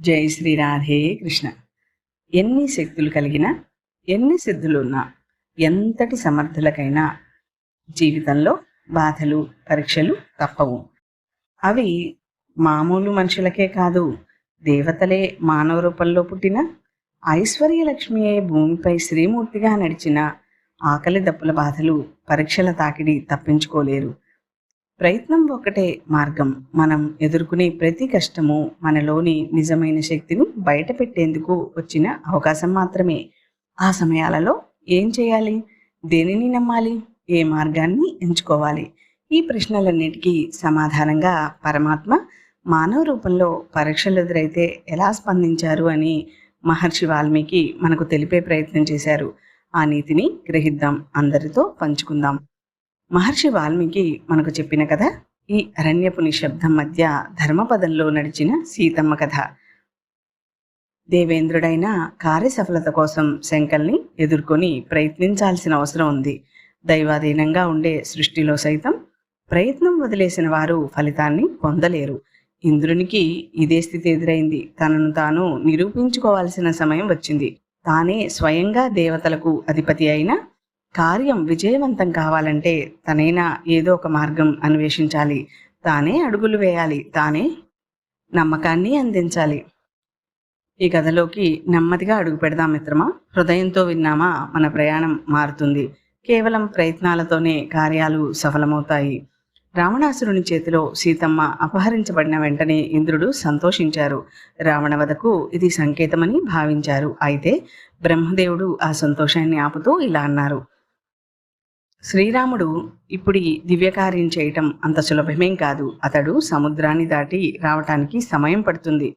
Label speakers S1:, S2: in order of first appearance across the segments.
S1: జై శ్రీ రాధే కృష్ణ. ఎన్ని శక్తులు కలిగినా ఎన్ని సిద్ధులున్నా ఎంతటి సమర్థులకైనా జీవితంలో బాధలు పరీక్షలు తప్పవు. అవి మామూలు మనుషులకే కాదు దేవతలే మానవ రూపంలో పుట్టిన ఐశ్వర్యలక్ష్మియే భూమిపై శ్రీమూర్తిగా నడిచిన ఆకలి దప్పుల బాధలు పరీక్షల తాకిడి తప్పించుకోలేరు. ప్రయత్నం ఒకటే మార్గం. మనం ఎదుర్కొనే ప్రతి కష్టము మనలోని నిజమైన శక్తిని బయట పెట్టేందుకు వచ్చిన అవకాశం మాత్రమే. ఆ సమయాలలో ఏం చేయాలి? దేనిని నమ్మాలి? ఏ మార్గాన్ని ఎంచుకోవాలి? ఈ ప్రశ్నలన్నిటికీ సమాధానంగా పరమాత్మ మానవ రూపంలో పరీక్షలు ఎదురైతే ఎలా స్పందించారు అని మహర్షి వాల్మీకి మనకు తెలిపే ప్రయత్నం చేశారు. ఆ నీతిని గ్రహిద్దాం. అందరితో పంచుకుందాం. మహర్షి వాల్మీకి మనకు చెప్పిన కథ ఈ అరణ్యపు నిశ్శబ్దం మధ్య ధర్మపదంలో నడిచిన సీతమ్మ కథ. దేవేంద్రుడైన కార్యసఫలత కోసం శంకల్ని ఎదుర్కొని ప్రయత్నించాల్సిన అవసరం ఉంది. దైవాధీనంగా ఉండే సృష్టిలో సైతం ప్రయత్నం వదిలేసిన వారు ఫలితాన్ని పొందలేరు. ఇంద్రునికి ఇదే స్థితి ఎదురైంది. తనను తాను నిరూపించుకోవాల్సిన సమయం వచ్చింది. తానే స్వయంగా దేవతలకు అధిపతి అయిన కార్యం విజయవంతం కావాలంటే తనైనా ఏదో ఒక మార్గం అన్వేషించాలి. తానే అడుగులు వేయాలి. తానే నమ్మకాన్ని అందించాలి. ఈ కథలోకి నెమ్మదిగా అడుగు పెడదాం మిత్రమా? హృదయంతో విన్నామా? మన ప్రయాణం మారుతుంది. కేవలం ప్రయత్నాలతోనే కార్యాలు సఫలమవుతాయి. రావణాసురుని చేతిలో సీతమ్మ అపహరించబడిన వెంటనే ఇంద్రుడు సంతోషించారు. రావణ వదకు ఇది సంకేతమని భావించారు. అయితే బ్రహ్మదేవుడు ఆ సంతోషాన్ని ఆపుతూ ఇలా అన్నారు. శ్రీరాముడు ఇప్పుడు దివ్యకార్యం చేయటం అంత సులభమేం కాదు. అతడు సముద్రాన్ని దాటి రావటానికి సమయం పడుతుంది.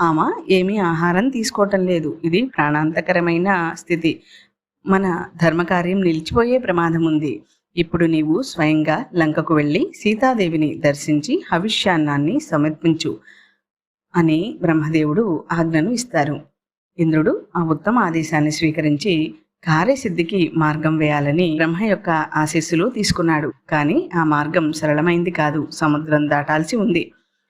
S1: ఆమె ఏమీ ఆహారం తీసుకోవటం లేదు. ఇది ప్రాణాంతకరమైన స్థితి. మన ధర్మకార్యం నిలిచిపోయే ప్రమాదం ఉంది. ఇప్పుడు నీవు స్వయంగా లంకకు వెళ్ళి సీతాదేవిని దర్శించి హవిష్యాన్నాన్ని సమర్పించు అని బ్రహ్మదేవుడు ఆజ్ఞను ఇస్తారు. ఇంద్రుడు ఆ ఉత్తమ ఆదేశాన్ని స్వీకరించి కార్యసిద్ధికి మార్గం వేయాలని బ్రహ్మ యొక్క ఆశీస్సులు తీసుకున్నాడు. కానీ ఆ మార్గం సరళమైంది కాదు. సముద్రం దాటాల్సి ఉంది.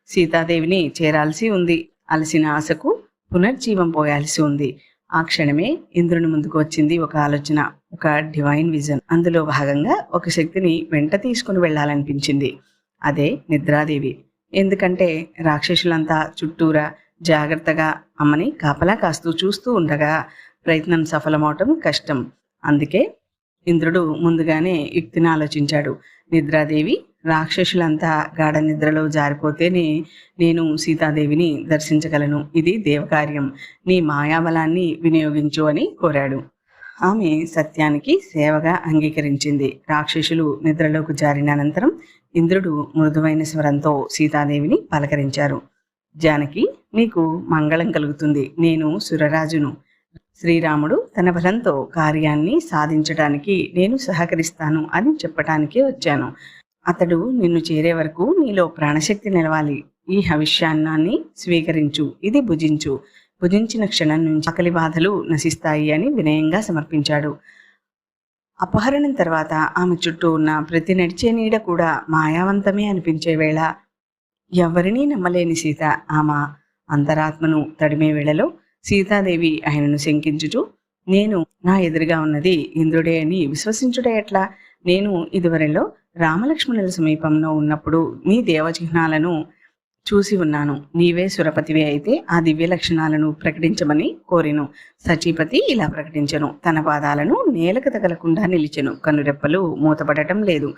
S1: సీతాదేవిని చేరాల్సి ఉంది. అలసిన ఆశకు పునర్జీవం పోయాల్సి ఉంది. ఆ క్షణమే ఇంద్రుని ముందుకు వచ్చింది ఒక ఆలోచన ఒక డివైన్ విజన్ అందులో భాగంగా ఒక శక్తిని వెంట తీసుకుని వెళ్ళాలనిపించింది. అదే నిద్రాదేవి. ఎందుకంటే రాక్షసులంతా చుట్టూరా జాగ్రత్తగా అమ్మని కాపలా కాస్తూ చూస్తూ ఉండగా ప్రయత్నం సఫలమవటం కష్టం. అందుకే ఇంద్రుడు ముందుగానే యుక్తిని ఆలోచించాడు. నిద్రాదేవి రాక్షసులంతా గాఢ నిద్రలో జారిపోతేనే నేను సీతాదేవిని దర్శించగలను. ఇది దేవకార్యం. నీ మాయాబలాన్ని వినియోగించు అని కోరాడు. ఆమె సత్యానికి సేవగా అంగీకరించింది. రాక్షసులు నిద్రలోకి జారిన అనంతరం ఇంద్రుడు మృదువైన స్వరంతో సీతాదేవిని పలకరించారు. జానకి నీకు మంగళం కలుగుతుంది. నేను సురరాజును. శ్రీరాముడు తన బలంతో కార్యాన్ని సాధించడానికి నేను సహకరిస్తాను అని చెప్పటానికే వచ్చాను. అతడు నిన్ను చేరే వరకు నీలో ప్రాణశక్తి నిలవాలి. ఈ హవిష్యాన్నాన్ని స్వీకరించు. ఇది భుజించు. భుజించిన క్షణం నుంచి ఆకలి బాధలు నశిస్తాయి అని వినయంగా సమర్పించాడు. అపహరణం తర్వాత ఆమె చుట్టూ ఉన్న ప్రతి నడిచే నీడ కూడా మాయావంతమే అనిపించే వేళ. ఎవరినీ నమ్మలేని సీత ఆమె అంతరాత్మను తడిమే వేళలో సీతాదేవి ఆయనను శంకించుచు నేను నా ఎదురుగా ఉన్నది ఇంద్రుడే అని విశ్వసించుడే ఎట్లా? నేను ఇదివరలో రామలక్ష్మణుల సమీపంలో ఉన్నప్పుడు నీ దేవచిహ్నాలను చూసి ఉన్నాను. నీవే సురపతివే అయితే ఆ దివ్య లక్షణాలను ప్రకటించమని కోరిను. సచీపతి ఇలా ప్రకటించను. తన పాదాలను నేలకు తగలకుండా నిలిచెను. కనురెప్పలు మూతపడటం లేదు.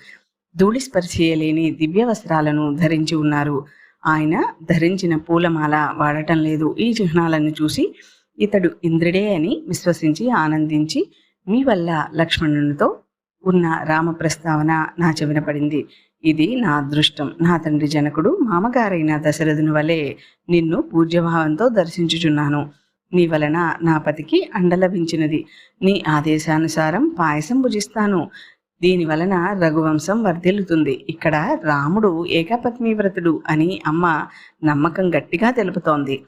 S1: ధూళి స్పర్శయలేని దివ్య వస్త్రాలను ధరించి ఉన్నారు. ఆయన ధరించిన పూలమాల వాడటం లేదు. ఈ చిహ్నాలను చూసి ఇతడు ఇంద్రుడే అని విశ్వసించి ఆనందించి మీ వల్ల లక్ష్మణునితో ఉన్న రామ ప్రస్తావన నా చెవిన పడింది. ఇది నా అదృష్టం. నా తండ్రి జనకుడు మామగారైన దశరథుని వలె నిన్ను పూజ్యభావంతో దర్శించుచున్నాను. నీ వలన నా పతికి అండ లభించినది. నీ ఆదేశానుసారం పాయసం భుజిస్తాను. దీని వలన రఘువంశం వర్ధిల్లుతుంది. ఇక్కడ రాముడు ఏకాపత్ని వ్రతుడు అని అమ్మ నమ్మకం గట్టిగా తెలుపుతోంది.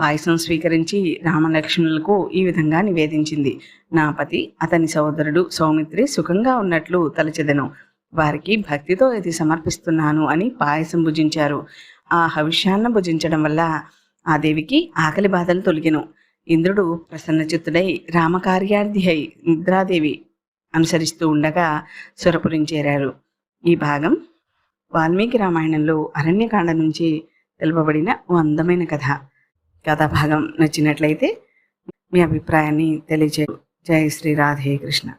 S1: పాయసం స్వీకరించి రామలక్ష్మణులకు ఈ విధంగా నివేదించింది. నా పతి అతని సోదరుడు సౌమిత్రి సుఖంగా ఉన్నట్లు తలచెదను. వారికి భక్తితో ఇది సమర్పిస్తున్నాను అని పాయసం భుజించారు. ఆ హవిష్యాన్న భుజించడం వల్ల ఆ దేవికి ఆకలి బాధలు తొలగిను. ఇంద్రుడు ప్రసన్నచిత్తుడై రామకార్యార్థి అయి నిద్రాదేవి అనుసరిస్తూ ఉండగా సురపురం చేరారు. ఈ భాగం వాల్మీకి రామాయణంలో అరణ్యకాండ నుంచి తెలుపబడిన ఓ అందమైన కథ. కథా భాగం నచ్చినట్లయితే మీ అభిప్రాయాన్ని తెలియజే జై శ్రీ రాధే కృష్ణ.